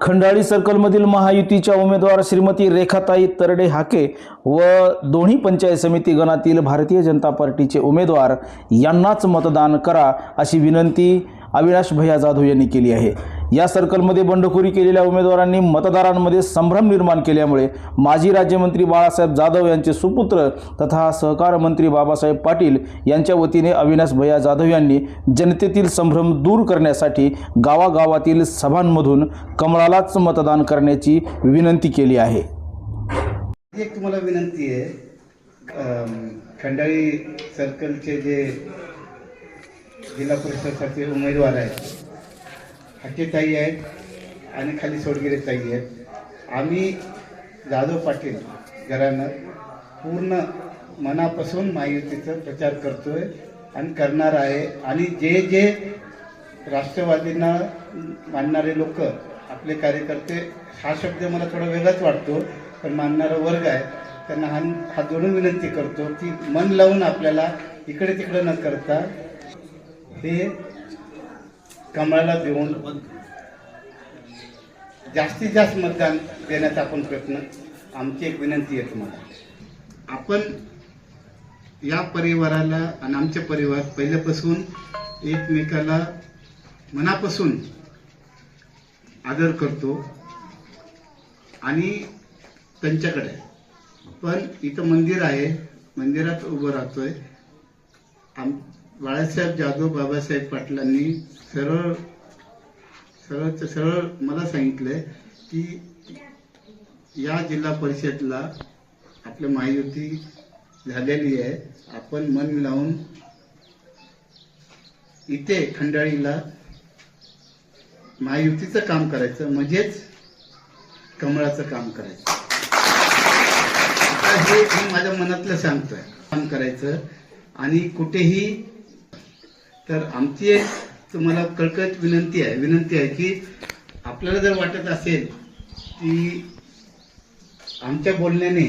खंडाळी सर्कलमधील महायुतीच्या उमेदवार श्रीमती रेखाताई तरडे हाके व दोन्ही पंचायत समिती गणातील भारतीय जनता पार्टीचे उमेदवार यांनाच मतदान करा अशी विनंती अविनाश भैया जाधव यांनी केली आहे. या सर्कलमध्ये बंडखोरी केलेल्या उमेदवारांनी मतदारांमध्ये संभ्रम निर्माण केल्यामुळे माजी राज्यमंत्री बाळासाहेब जाधव यांचे सुपुत्र तथा सहकार मंत्री बाबासाहेब पाटील यांच्या वतीने अविनाश भैया जाधव यांनी जनतेतील संभ्रम दूर करण्यासाठी गावागावातील सभांमधून कमळालाच मतदान करण्याची विनंती केली आहे. एक तुम्हाला विनंती आहे खंडाळी सर्कलचे जे जिल्हा परिषदसाठी उमेदवार आहेत हाकेताई आहेत आणि खाली सोडगिरे ताई आहेत. आम्ही जाधव पाटील घरानं पूर्ण मनापासून महायुतीचा प्रचार करतोय आणि करणार आहे. आणि जे जे राष्ट्रवादींना मानणारे लोक आपले कार्यकर्ते हा शब्द मला थोडा वेगळाच वाटतो पण मानणारा वर्ग आहे त्यांना हा हा जोडून विनंती करतो की मन लावून आपल्याला इकडे तिकडे न करता हे कमळाला देऊन जास्तीत जास्त मतदान देण्याचा आपण प्रयत्न आमची एक विनंती आहे तुम्हाला. आपण या परिवाराला आणि आमच्या परिवार पहिल्यापासून एकमेकाला मनापासून आदर करतो आणि त्यांच्याकडे. पण इथं मंदिर आहे मंदिरात उभं राहतोय. आम बाळासाहेब जाधव बाबासाहेब पाटलांनी सरळ सरळ सरळ मला सांगितलंय की या जिल्हा परिषदला आपल्या महायुती झालेली आहे. आपण मन लावून इथे खंडाळीला महायुतीचं काम करायचं म्हणजेच कमळाचं काम करायचं. आता हे मी माझ्या मनातलं सांगतोय. काम करायचं आणि कुठेही तर आमची एक तुम्हाला कळकळत विनंती आहे विनंती आहे की आपल्याला जर वाटत असेल की आमच्या बोलण्याने